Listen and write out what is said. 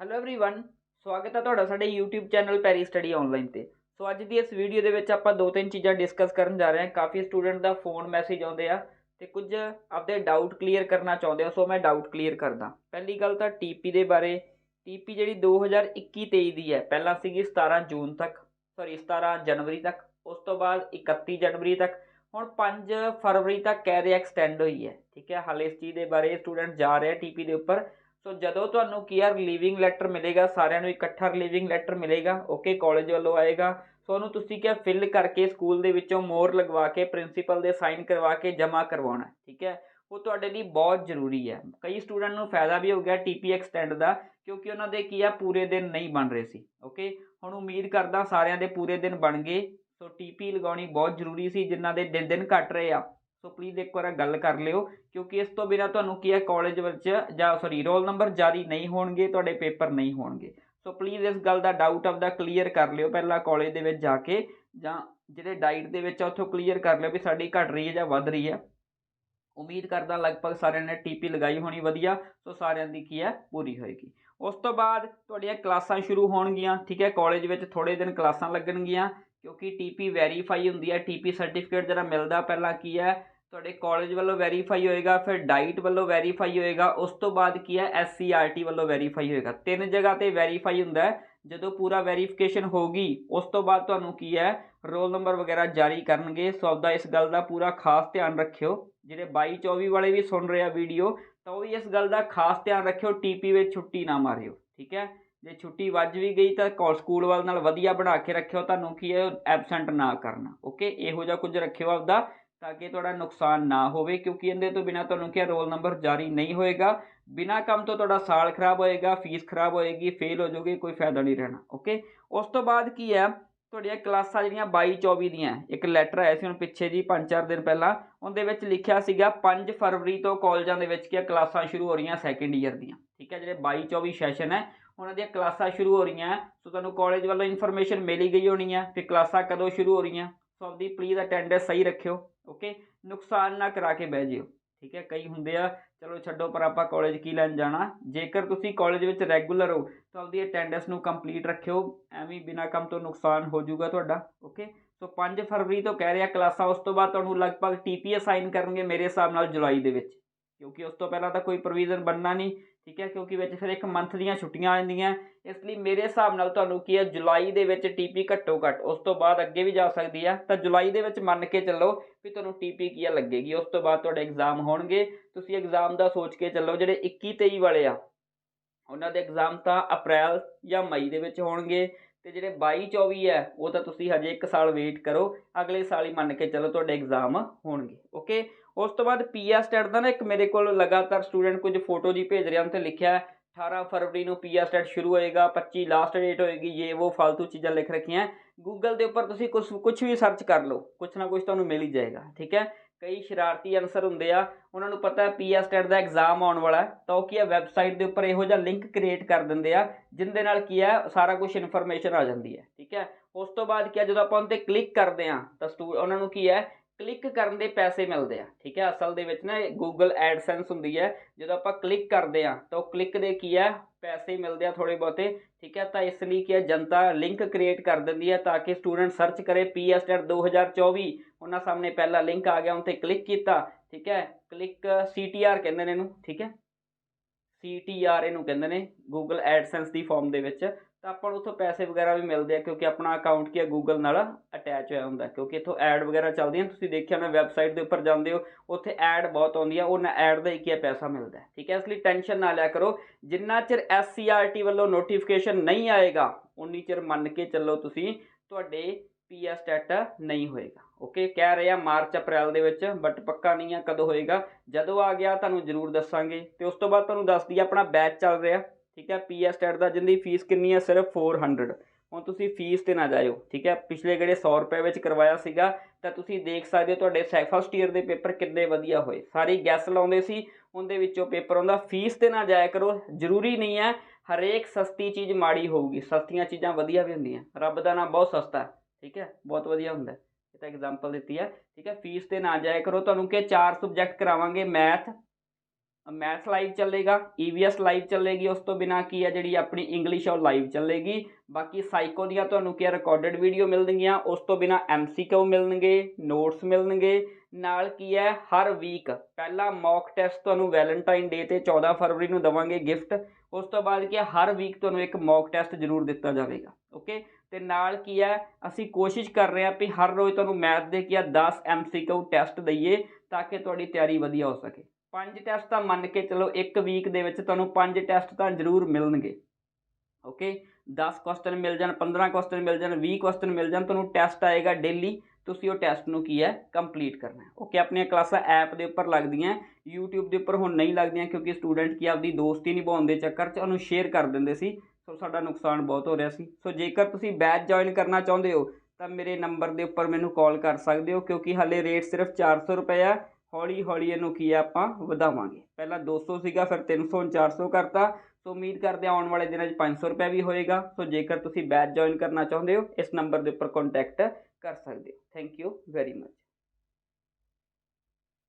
Hello everyone ਸਵਾਗਤ ਹੈ ਤੁਹਾਡਾ ਸਾਡੇ YouTube channel Pari study online ਤੇ ਸੋ ਅੱਜ ਦੀ ਇਸ ਵੀਡੀਓ ਦੇ ਵਿੱਚ ਆਪਾਂ ਦੋ ਤਿੰਨ ਚੀਜ਼ਾਂ ਡਿਸਕਸ ਕਰਨ ਜਾ ਰਹੇ ਹਾਂ ਕਾਫੀ ਸਟੂਡੈਂਟ ਦਾ ਫੋਨ ਮੈਸੇਜ ਆਉਂਦੇ ਆ ਤੇ ਕੁਝ ਆਪਦੇ ਡਾਊਟ ਕਲੀਅਰ ਕਰਨਾ ਚਾਹੁੰਦੇ ਆ ਸੋ ਮੈਂ ਡਾਊਟ ਕਲੀਅਰ ਕਰਦਾ ਪਹਿਲੀ ਗੱਲ ਤਾਂ ਟੀਪੀ ਦੇ ਬਾਰੇ ਟੀਪੀ ਜਿਹੜੀ 2021-23 ਦੀ ਹੈ ਪਹਿਲਾਂ ਸੀਗੀ 17 ਜੂਨ ਤੱਕ ਸੌਰੀ 17 ਜਨਵਰੀ ਤੱਕ ਉਸ ਤੋਂ ਬਾਅਦ 31 ਜਨਵਰੀ ਤੱਕ ਹੁਣ 5 ਫਰਵਰੀ ਤੱਕ ਕਹਿ ਰਹੇ ਐਕਸਟੈਂਡ ਹੋਈ ਹੈ ਠੀਕ ਹੈ ਹਾਲੇ ਇਸ ਚੀਜ਼ ਦੇ ਬਾਰੇ ਸਟੂਡੈਂਟ ਜਾ ਰਹੇ ਆ ਟੀਪੀ ਦੇ ਉੱਪਰ ਸੋ ਜਦੋਂ ਤੁਹਾਨੂੰ ਕੀ ਆ ਰਿਲੀਵਿੰਗ ਲੈਟਰ ਮਿਲੇਗਾ, ਸਾਰਿਆਂ ਨੂੰ ਇਕੱਠਾ ਲੀਵਿੰਗ ਲੈਟਰ ਮਿਲੇਗਾ ਓਕੇ ਕਾਲਜ ਵੱਲੋਂ ਆਏਗਾ। ਸੋ ਉਹਨੂੰ ਤੁਸੀਂ ਕਿਹਾ ਫਿਲ ਕਰਕੇ ਸਕੂਲ ਦੇ ਵਿੱਚੋਂ ਮੋਹਰ ਲਗਵਾ ਕੇ ਪ੍ਰਿੰਸੀਪਲ ਦੇ ਸਾਈਨ ਕਰਵਾ ਕੇ ਜਮ੍ਹਾਂ ਕਰਵਾਉਣਾ, ਠੀਕ ਹੈ? ਉਹ ਤੁਹਾਡੇ ਲਈ ਬਹੁਤ ਜ਼ਰੂਰੀ ਹੈ। ਕਈ ਸਟੂਡੈਂਟ ਨੂੰ ਫਾਇਦਾ ਵੀ ਹੋ ਗਿਆ ਟੀਪੀ ਐਕਸਟੈਂਡ ਦਾ, ਕਿਉਂਕਿ ਉਹਨਾਂ ਦੇ ਕੀ ਆ, ਪੂਰੇ ਦਿਨ ਨਹੀਂ ਬਣ ਰਹੇ ਸੀ ਓਕੇ ਹੁਣ ਉਮੀਦ ਕਰਦਾ ਸਾਰਿਆਂ ਦੇ ਪੂਰੇ ਦਿਨ ਬਣ ਗਏ। ਸੋ ਟੀਪੀ ਲਗਾਉਣੀ ਬਹੁਤ ਜ਼ਰੂਰੀ ਸੀ, ਜਿਨ੍ਹਾਂ ਦੇ ਦਿਨ ਦਿਨ ਘਟ ਰਹੇ ਆ। ਸੋ ਪਲੀਜ਼ ਇੱਕ ਵਾਰ ਗੱਲ ਕਰ ਲਿਓ, ਕਿਉਂਕਿ ਇਸ ਤੋਂ ਬਿਨਾ ਤੁਹਾਨੂੰ ਕੀ ਹੈ ਕਾਲਜ ਵਿੱਚ ਜਾਂ ਸੌਰੀ ਰੋਲ ਨੰਬਰ ਜਾਰੀ ਨਹੀਂ ਹੋਣਗੇ, ਤੁਹਾਡੇ ਪੇਪਰ ਨਹੀਂ ਹੋਣਗੇ। ਸੋ ਪਲੀਜ਼ ਇਸ ਗੱਲ ਦਾ ਡਾਊਟ ਆਪਦਾ ਕਲੀਅਰ ਕਰ ਲਿਓ ਪਹਿਲਾਂ ਕਾਲਜ ਦੇ ਵਿੱਚ ਜਾ ਕੇ, ਜਾਂ ਜਿਹੜੇ ਡਾਈਟ ਦੇ ਵਿੱਚ ਆ, ਉੱਥੋਂ ਕਲੀਅਰ ਕਰ ਲਿਓ ਵੀ ਸਾਡੀ ਘਟ ਰਹੀ ਹੈ ਜਾਂ ਵੱਧ ਰਹੀ ਹੈ। ਉਮੀਦ ਕਰਦਾ ਲਗਭਗ ਸਾਰਿਆਂ ਨੇ ਟੀਪੀ ਲਗਾਈ ਹੋਣੀ ਵਧੀਆ ਸੋ ਸਾਰਿਆਂ ਦੀ ਕੀ ਹੈ, ਪੂਰੀ ਹੋਏਗੀ। ਉਸ ਤੋਂ ਬਾਅਦ ਤੁਹਾਡੀਆਂ ਕਲਾਸਾਂ ਸ਼ੁਰੂ ਹੋਣਗੀਆਂ, ਠੀਕ ਹੈ ਕਾਲਜ ਵਿੱਚ ਥੋੜੇ ਦਿਨ ਕਲਾਸਾਂ ਲੱਗਣਗੀਆਂ, ਕਿਉਂਕਿ ਟੀਪੀ ਵੈਰੀਫਾਈ ਹੁੰਦੀ ਹੈ ਟੀਪੀ ਸਰਟੀਫਿਕੇਟ ਜਿਹੜਾ ਮਿਲਦਾ ਪਹਿਲਾਂ ਕੀ ਹੈ ਤੁਹਾਡੇ ਕਾਲਜ ਵੱਲੋਂ ਵੈਰੀਫਾਈ ਹੋਏਗਾ, ਫਿਰ ਡਾਈਟ ਵੱਲੋਂ ਵੈਰੀਫਾਈ ਹੋਏਗਾ, ਉਸ ਤੋਂ ਬਾਅਦ ਕੀ ਹੈ? ਐਸਸੀਆਰਟੀ ਵੱਲੋਂ ਵੈਰੀਫਾਈ ਹੋਏਗਾ। ਤਿੰਨ ਜਗ੍ਹਾ ਤੇ ਵੈਰੀਫਾਈ ਹੁੰਦਾ ਜਦੋਂ ਪੂਰਾ ਵੈਰੀਫਿਕੇਸ਼ਨ ਹੋਗੀ ਉਸ ਤੋਂ ਬਾਅਦ ਤੁਹਾਨੂੰ ਕੀ ਹੈ? ਰੋਲ ਨੰਬਰ ਵਗੈਰਾ ਜਾਰੀ ਕਰਨਗੇ। ਸੋ ਆਪਦਾ ਇਸ ਗੱਲ ਦਾ ਪੂਰਾ ਖਾਸ ਧਿਆਨ ਰੱਖਿਓ। ਜਿਹੜੇ 22 24 ਵਾਲੇ ਵੀ ਸੁਣ ਰਹੇ ਆ ਵੀਡੀਓ ਤਾਂ ਉਹ ਵੀ ਇਸ ਗੱਲ ਦਾ ਖਾਸ ਧਿਆਨ ਰੱਖਿਓ। ਟੀਪੀ ਵਿੱਚ ਛੁੱਟੀ ਨਾ ਮਾਰਿਓ, ਠੀਕ ਹੈ? ਜੇ ਛੁੱਟੀ ਵੱਜ ਵੀ ਗਈ ਤਾਂ ਕੋ ਸਕੂਲ ਵਾਲ ਨਾਲ ਵਧੀਆ ਬਣਾ ਕੇ ਰੱਖਿਓ। ਤੁਹਾਨੂੰ ਕੀ ਹੈ? ਐਬਸੈਂਟ ਨਾ ਕਰਨਾ ਓਕੇ ਇਹੋ ਜਿਹਾ ਕੁਝ ਰੱਖਿਓ ਆਪਦਾ। ਤਾਂ ਕਿ ਤੁਹਾਡਾ ਨੁਕਸਾਨ ਨਾ ਹੋਵੇ, ਕਿਉਂਕਿ ਇਹਦੇ ਤੋਂ ਬਿਨਾ ਤੁਹਾਨੂੰ ਕਿਹਾ ਰੋਲ ਨੰਬਰ ਜਾਰੀ ਨਹੀਂ ਹੋਏਗਾ। ਬਿਨਾ ਕੰਮ ਤੋਂ ਤੁਹਾਡਾ ਸਾਲ ਖਰਾਬ ਹੋਏਗਾ, ਫੀਸ ਖਰਾਬ ਹੋਏਗੀ ਫੇਲ ਹੋ ਜਾਓਗੇ, ਕੋਈ ਫਾਇਦਾ ਨਹੀਂ ਰਹਿਣਾ ਓਕੇ ਉਸ ਤੋਂ ਬਾਅਦ ਕੀ ਹੈ? ਤੁਹਾਡੀਆਂ ਕਲਾਸਾਂ ਜਿਹੜੀਆਂ 22 24 ਦੀਆਂ ਇੱਕ ਲੈਟਰ ਆਇਆ ਸੀ ਹੁਣ ਪਿੱਛੇ ਜੀ 5-4 ਦਿਨ ਪਹਿਲਾਂ, ਉਹਦੇ ਵਿੱਚ ਲਿਖਿਆ ਸੀਗਾ 5 ਫਰਵਰੀ ਤੋਂ ਕਾਲਜਾਂ ਦੇ ਵਿੱਚ ਕੀ ਕਲਾਸਾਂ ਸ਼ੁਰੂ ਹੋ ਰਹੀਆਂ ਸੈਕੰਡ ਈਅਰ ਦੀਆਂ, ਠੀਕ ਹੈ, ਜਿਹੜੇ 22 24 ਸੈਸ਼ਨ ਹੈ, ਉਹਨਾਂ ਦੀਆਂ ਕਲਾਸਾਂ ਸ਼ੁਰੂ ਹੋ ਰਹੀਆਂ ਸੋ ਤੁਹਾਨੂੰ ਕਾਲਜ ਵੱਲੋਂ ਇਨਫੋਰਮੇਸ਼ਨ ਮਿਲੀ ਗਈ ਹੋਣੀ ਹੈ ਕਿ ਕਲਾਸਾਂ ਕਦੋਂ ਸ਼ੁਰੂ ਹੋ ਰਹੀਆਂ, ਸੋ ਆਪਦੀ ਪਲੀਜ਼ ਅਟੈਂਡੈਂਸ ਸਹੀ ਰੱਖਿਓ। ਓਕੇ ਨੁਕਸਾਨ ਨਾ ਕਰਾ ਕੇ ਬਹਿ ਜਿਓ। ਠੀਕ ਹੈ? ਕਈ ਹੁੰਦੇ ਆ, ਚਲੋ ਛੱਡੋ ਪਰ ਆਪਾਂ ਕਾਲਜ ਕੀ ਲੈਣ ਜਾਣਾ? ਜੇਕਰ ਤੁਸੀਂ ਕਾਲਜ ਵਿੱਚ ਰੈਗੂਲਰ ਹੋ, ਤਾਂ ਆਪਦੀ ਅਟੈਂਡੈਂਸ ਨੂੰ ਕੰਪਲੀਟ ਰੱਖਿਓ। ਐਵੇਂ ਬਿਨਾ ਕੰਮ ਤੋਂ ਨੁਕਸਾਨ ਹੋ ਜਾਊਗਾ ਤੁਹਾਡਾ। ਓਕੇ ਸੋ 5 ਫਰਵਰੀ ਤੋਂ ਕਹਿ ਰਿਹਾ, ਕਲਾਸਾਂ ਉਸ ਤੋਂ ਬਾਅਦ ਤੁਹਾਨੂੰ ਲਗਭਗ ਟੀਪੀ ਅਸਾਈਨ ਕਰਨਗੇ ਮੇਰੇ ਹਿਸਾਬ ਨਾਲ ਜੁਲਾਈ ਦੇ ਵਿੱਚ। ਕਿਉਂਕਿ ਉਸ ਤੋਂ ਪਹਿਲਾਂ ਤਾਂ ਕੋਈ ਪ੍ਰੋਵੀਜ਼ਨ ਬਣਨਾ ਨਹੀਂ, ਠੀਕ ਹੈ, ਕਿਉਂਕਿ ਵਿੱਚ ਫਿਰ ਇੱਕ ਮੰਥ ਦੀਆਂ ਛੁੱਟੀਆਂ ਆ ਜਾਂਦੀਆਂ। ਇਸ ਲਈ ਮੇਰੇ ਹਿਸਾਬ ਨਾਲ ਤੁਹਾਨੂੰ ਕੀ ਹੈ, ਜੁਲਾਈ ਦੇ ਵਿੱਚ ਟੀਪੀ ਘੱਟੋ ਘੱਟ, ਉਸ ਤੋਂ ਬਾਅਦ ਅੱਗੇ ਵੀ ਜਾ ਸਕਦੀ ਆ। ਤਾਂ ਜੁਲਾਈ ਦੇ ਵਿੱਚ ਮੰਨ ਕੇ ਚੱਲੋ ਵੀ ਤੁਹਾਨੂੰ ਟੀਪੀ ਕੀ ਆ, ਲੱਗੇਗੀ। ਉਸ ਤੋਂ ਬਾਅਦ ਤੁਹਾਡੇ ਐਗਜ਼ਾਮ ਹੋਣਗੇ। ਤੁਸੀਂ ਐਗਜ਼ਾਮ ਦਾ ਸੋਚ ਕੇ ਚੱਲੋ, ਜਿਹੜੇ 21 23 ਵਾਲੇ ਆ, ਉਹਨਾਂ ਦੇ ਐਗਜ਼ਾਮ ਤਾਂ ਅਪ੍ਰੈਲ ਜਾਂ ਮਈ ਦੇ ਵਿੱਚ ਹੋਣਗੇ। ਤੇ ਜਿਹੜੇ 22 24 ਹੈ ਉਹ ਤਾਂ ਤੁਸੀਂ ਹਜੇ 1 ਸਾਲ ਵੇਟ ਕਰੋ। ਅਗਲੇ ਸਾਲ ਹੀ ਮੰਨ ਕੇ ਚੱਲੋ ਤੁਹਾਡੇ ਐਗਜ਼ਾਮ ਹੋਣਗੇ ਓਕੇ ਉਸ ਤੋਂ ਬਾਅਦ ਪੀਆ ਸਟੈਟ ਦਾ ਨਾ ਇੱਕ ਮੇਰੇ ਕੋਲ ਲਗਾਤਾਰ ਸਟੂਡੈਂਟ ਕੁਝ ਫੋਟੋ ਜੀ ਭੇਜ ਰਿਹਾ ਤੇ ਲਿਖਿਆ 18 ਫਰਵਰੀ ਨੂੰ ਪੀਆ ਸਟੈਟ ਸ਼ੁਰੂ ਹੋਏਗਾ 25 ਲਾਸਟ ਡੇਟ ਹੋਏਗੀ ਇਹ ਉਹ ਫालतू ਚੀਜ਼ਾਂ ਲਿਖ ਰੱਖੀਆਂ ਗੂਗਲ ਦੇ ਉੱਪਰ ਤੁਸੀਂ ਕੁਝ ਕੁਝ ਵੀ ਸਰਚ ਕਰ ਲਓ ਕੁਝ ਨਾ ਕੁਝ ਤੁਹਾਨੂੰ ਮਿਲ ਹੀ ਜਾਏਗਾ, ਠੀਕ ਹੈ? ਕਈ ਸ਼ਰਾਰਤੀ ਅਨਸਰ ਹੁੰਦੇ ਆ, ਉਹਨਾਂ ਨੂੰ ਪਤਾ ਹੈ ਪੀਆ ਸਟੈਟ ਦਾ ਐਗਜ਼ਾਮ ਆਉਣ ਵਾਲਾ ਤਾਂ ਉਹ ਕੀ ਹੈ ਵੈਬਸਾਈਟ ਦੇ ਉੱਪਰ ਇਹੋ ਜਿਹਾ ਲਿੰਕ ਕ੍ਰੀਏਟ ਕਰ ਦਿੰਦੇ ਆ, ਜਿੰਦੇ ਨਾਲ ਕੀ ਹੈ, ਸਾਰਾ ਕੁਝ ਇਨਫੋਰਮੇਸ਼ਨ ਆ ਜਾਂਦੀ ਹੈ, ਠੀਕ ਹੈ? ਉਸ ਤੋਂ ਬਾਅਦ ਕੀ ਆ ਜਦੋਂ ਆਪਾਂ ਉਹਤੇ ਕਲਿੱਕ ਕਰਦੇ ਆ ਤਾਂ ਉਹਨਾਂ ਨੂੰ ਕੀ ਹੈ ਕਲਿੱਕ ਕਰਨ ਦੇ ਪੈਸੇ ਮਿਲਦੇ ਆ, ਠੀਕ ਹੈ? ਅਸਲ ਦੇ ਵਿੱਚ ਨਾ ਗੂਗਲ ਐਡਸੈਂਸ ਹੁੰਦੀ ਹੈ, ਜਦੋਂ ਆਪਾਂ ਕਲਿੱਕ ਕਰਦੇ ਆ ਤਾਂ ਉਹ ਕਲਿੱਕ ਦੇ ਕੀ ਹੈ? ਪੈਸੇ ਮਿਲਦੇ ਆ ਥੋੜੇ ਬਹੁਤੇ, ਠੀਕ ਹੈ? ਤਾਂ ਇਸ ਲਈ ਕੀ ਹੈ? ਜਨਤਾ ਲਿੰਕ ਕ੍ਰੀਏਟ ਕਰ ਦਿੰਦੀ ਹੈ ਤਾਂ ਕਿ ਸਟੂਡੈਂਟ ਸਰਚ ਕਰੇ ਪੀਐਸਟੈਟ 2024 ਉਹਨਾਂ ਸਾਹਮਣੇ ਪਹਿਲਾ ਲਿੰਕ ਆ ਗਿਆ ਉਹਤੇ ਕਲਿੱਕ ਕੀਤਾ, ਠੀਕ ਹੈ? ਕਲਿੱਕ ਸੀਟੀਆਰ ਕਹਿੰਦੇ ਨੇ ਇਹਨੂੰ, ਠੀਕ ਹੈ? ਸੀਟੀਆਰ ਇਹਨੂੰ ਕਹਿੰਦੇ ਨੇ ਗੂਗਲ ਐਡਸੈਂਸ ਦੀ ਫਾਰਮ ਦੇ ਵਿੱਚ। ਤਾਂ ਆਪਾਂ ਨੂੰ ਉੱਥੋਂ ਪੈਸੇ ਵਗੈਰਾ ਵੀ ਮਿਲਦੇ ਆ, ਕਿਉਂਕਿ ਆਪਣਾ ਅਕਾਊਂਟ ਕੀ ਹੈ ਗੂਗਲ ਨਾਲ ਅਟੈਚ ਹੋਇਆ ਹੁੰਦਾ, ਕਿਉਂਕਿ ਇੱਥੋਂ ਐਡ ਵਗੈਰਾ ਚੱਲਦੀਆਂ, ਤੁਸੀਂ ਦੇਖਿਆ ਨਾ ਵੈਬਸਾਈਟ ਦੇ ਉੱਪਰ ਜਾਂਦੇ ਹੋ, ਉੱਥੇ ਐਡ ਬਹੁਤ ਆਉਂਦੀ ਆ, ਉਹਨਾਂ ਐਡ ਦਾ ਹੀ ਕੀ ਹੈ ਪੈਸਾ ਮਿਲਦਾ ਠੀਕ ਹੈ? ਇਸ ਲਈ ਟੈਨਸ਼ਨ ਨਾ ਲਿਆ ਕਰੋ, ਜਿੰਨਾ ਚਿਰ ਐਸਸੀਆਰਟੀ ਵੱਲੋਂ ਨੋਟੀਫਿਕੇਸ਼ਨ ਨਹੀਂ ਆਏਗਾ, ਉਨੀ ਚਿਰ ਮੰਨ ਕੇ ਚੱਲੋ ਤੁਸੀਂ ਤੁਹਾਡੇ ਪੀਐਸ ਸਟੈਟ ਨਹੀਂ ਹੋਏਗਾ ਓਕੇ ਕਹਿ ਰਹੇ ਆ ਮਾਰਚ ਅਪ੍ਰੈਲ ਦੇ ਵਿੱਚ ਬਟ ਪੱਕਾ ਨਹੀਂ ਆ, ਕਦੋਂ ਹੋਏਗਾ? ਜਦੋਂ ਆ ਗਿਆ, ਤੁਹਾਨੂੰ ਜ਼ਰੂਰ ਦੱਸਾਂਗੇ, ਤੇ ਉਸ ਤੋਂ ਬਾਅਦ ਤੁਹਾਨੂੰ ਦੱਸਦੀ ਦਈਏ, ਆਪਣਾ ਬੈਚ ਚੱਲ ਰਿਹਾ ਠੀਕ ਹੈ ਪੀ ਪੀਐਸ ਸਟੈਟ ਦਾ ਜਿੰਦੀ ਫੀਸ ਕਿੰਨੀ ਹੈ, ਸਿਰਫ 400 ਹੁਣ ਤੁਸੀਂ ਫੀਸ ਤੇ ਨਾ ਜਾਇਓ, ਠੀਕ ਹੈ, ਪਿਛਲੇ ਜਿਹੜੇ 100 ਰੁਪਏ ਵਿੱਚ ਕਰਵਾਇਆ ਸੀਗਾ, ਤਾਂ ਤੁਸੀਂ ਦੇਖ ਸਕਦੇ ਹੋ ਤੁਹਾਡੇ ਫਸਟ ਈਅਰ ਦੇ ਪੇਪਰ ਕਿੰਨੇ ਵਧੀਆ ਹੋਏ। ਸਾਰੇ ਗੈਸ ਲਾਉਂਦੇ ਸੀ, ਉਹਦੇ ਵਿੱਚੋਂ ਪੇਪਰ ਆਉਂਦਾ ਫੀਸ ਤੇ ਨਾ ਜਾਇਆ ਕਰੋ, ਜ਼ਰੂਰੀ ਨਹੀਂ ਹੈ, ਹਰੇਕ ਸਸਤੀ ਚੀਜ਼ ਮਾੜੀ ਹੋਊਗੀ, ਸਸਤੀਆਂ ਚੀਜ਼ਾਂ ਵਧੀਆ ਵੀ ਹੁੰਦੀਆਂ, ਰੱਬ ਦਾ ਨਾਮ ਬਹੁਤ ਸਸਤਾ ਠੀਕ ਹੈ, ਬਹੁਤ ਵਧੀਆ ਹੁੰਦਾ ਇਹ ਤਾਂ ਐਗਜ਼ਾਮਪਲ ਦਿੱਤੀ ਹੈ, ਠੀਕ ਹੈ ਫੀਸ ਤੇ ਨਾ ਜਾਇਆ ਕਰੋ, ਤੁਹਾਨੂੰ ਕਿ ਚਾਰ ਸਬਜੈਕਟ ਕਰਾਵਾਂਗੇ ਮੈਥ ਮੈਥ ਲਾਈਵ ਚੱਲੇਗਾ ਈਵੀਐਸ ਲਾਈਵ ਚੱਲੇਗੀ, ਉਸ ਤੋਂ ਬਿਨਾ ਕੀ ਹੈ ਜਿਹੜੀ ਆਪਣੀ ਇੰਗਲਿਸ਼ ਉਹ ਲਾਈਵ ਚੱਲੇਗੀ। ਬਾਕੀ ਸਾਈਕੋ ਦੀਆਂ ਤੁਹਾਨੂੰ ਕੀ ਰਿਕਾਰਡਡ ਵੀਡੀਓ ਮਿਲਣਗੀਆਂ, ਉਸ ਤੋਂ ਬਿਨਾ ਐਮਸੀਕਿਊ ਮਿਲਣਗੇ ਨੋਟਸ ਮਿਲਣਗੇ। ਨਾਲ ਕੀ ਹੈ, ਹਰ ਵੀਕ ਪਹਿਲਾ ਮੌਕ ਟੈਸਟ ਤੁਹਾਨੂੰ ਵੈਲੈਂਟਾਈਨ ਡੇ ਤੇ 14 ਫਰਵਰੀ ਨੂੰ ਦਵਾਂਗੇ ਗਿਫਟ ਉਸ ਤੋਂ ਬਾਅਦ ਕੀ ਹੈ, ਹਰ ਵੀਕ ਤੁਹਾਨੂੰ ਇੱਕ ਮੌਕ ਟੈਸਟ ਜ਼ਰੂਰ ਦਿੱਤਾ ਜਾਵੇਗਾ ਓਕੇ ਤੇ ਨਾਲ ਕੀ ਹੈ, ਅਸੀਂ ਕੋਸ਼ਿਸ਼ ਕਰ ਰਹੇ ਹਾਂ ਵੀ ਹਰ ਰੋਜ਼ ਤੁਹਾਨੂੰ ਮੈਥ ਦੇ ਕੀ ਹੈ 10 ਐਮਸੀਕਿਊ ਟੈਸਟ ਦਈਏ, ਤਾਂ ਕਿ ਤੁਹਾਡੀ ਤਿਆਰੀ ਵਧੀਆ ਹੋ ਸਕੇ। ਪੰਜ ਟੈਸਟ ਤਾਂ ਮੰਨ ਕੇ ਚਲੋ ਇੱਕ ਵੀਕ ਦੇ ਵਿੱਚ ਤੁਹਾਨੂੰ ਪੰਜ ਟੈਸਟ ਤਾਂ ਜ਼ਰੂਰ ਮਿਲਣਗੇ। ਓਕੇ 10 ਕੁਐਸਚਨ ਮਿਲ ਜਾਣ 15 ਕੁਐਸਚਨ ਮਿਲ ਜਾਣ 20 ਕੁਐਸਚਨ ਮਿਲ ਜਾਣ, ਤੁਹਾਨੂੰ ਟੈਸਟ ਆਏਗਾ ਡੇਲੀ ਤੁਸੀਂ ਉਹ ਟੈਸਟ ਨੂੰ ਕੀ ਹੈ? ਕੰਪਲੀਟ ਕਰਨਾ ਹੈ। ਓਕੇ ਆਪਣੀਆਂ ਕਲਾਸਾਂ ਐਪ ਦੇ ਉੱਪਰ ਲੱਗਦੀਆਂ YouTube ਦੇ ਉੱਪਰ ਹੁਣ ਨਹੀਂ ਲੱਗਦੀਆਂ ਕਿਉਂਕਿ ਸਟੂਡੈਂਟ ਕੀ ਆਪਦੀ ਦੋਸਤੀ ਨਿਭਾਉਣ ਦੇ ਚੱਕਰ 'ਚ ਉਹਨੂੰ ਸ਼ੇਅਰ ਕਰ ਦਿੰਦੇ ਸੀ, ਸੋ ਸਾਡਾ ਨੁਕਸਾਨ ਬਹੁਤ ਹੋ ਰਿਹਾ ਸੀ। ਸੋ ਜੇਕਰ ਤੁਸੀਂ ਬੈਚ ਜੁਆਇਨ ਕਰਨਾ ਚਾਹੁੰਦੇ ਹੋ, ਤਾਂ ਮੇਰੇ ਨੰਬਰ ਦੇ ਉੱਪਰ ਮੈਨੂੰ ਕਾਲ ਕਰ ਸਕਦੇ ਹੋ ਕਿਉਂਕਿ ਹਾਲੇ ਰੇਟ ਸਿਰਫ 400 ਰੁਪਏ ਆ। ਹੌਲੀ ਹੌਲੀ ਇਹਨੂੰ ਕੀ ਆ ਆਪਾਂ ਵਧਾਵਾਂਗੇ। ਪਹਿਲਾਂ 200 ਸੀਗਾ, ਫਿਰ 300 ਹੁਣ 400 ਕਰਤਾ। ਸੋ ਉਮੀਦ ਕਰਦੇ ਆਉਣ ਵਾਲੇ ਦਿਨਾਂ 'ਚ 500 ਰੁਪਏ ਵੀ ਹੋਏਗਾ। ਸੋ ਜੇਕਰ ਤੁਸੀਂ ਬੈਚ ਜੁਆਇਨ ਕਰਨਾ ਚਾਹੁੰਦੇ ਹੋ, ਇਸ ਨੰਬਰ ਦੇ ਉੱਪਰ ਕੰਟੈਕਟ ਕਰ ਸਕਦੇ ਹੋ। Thank you very much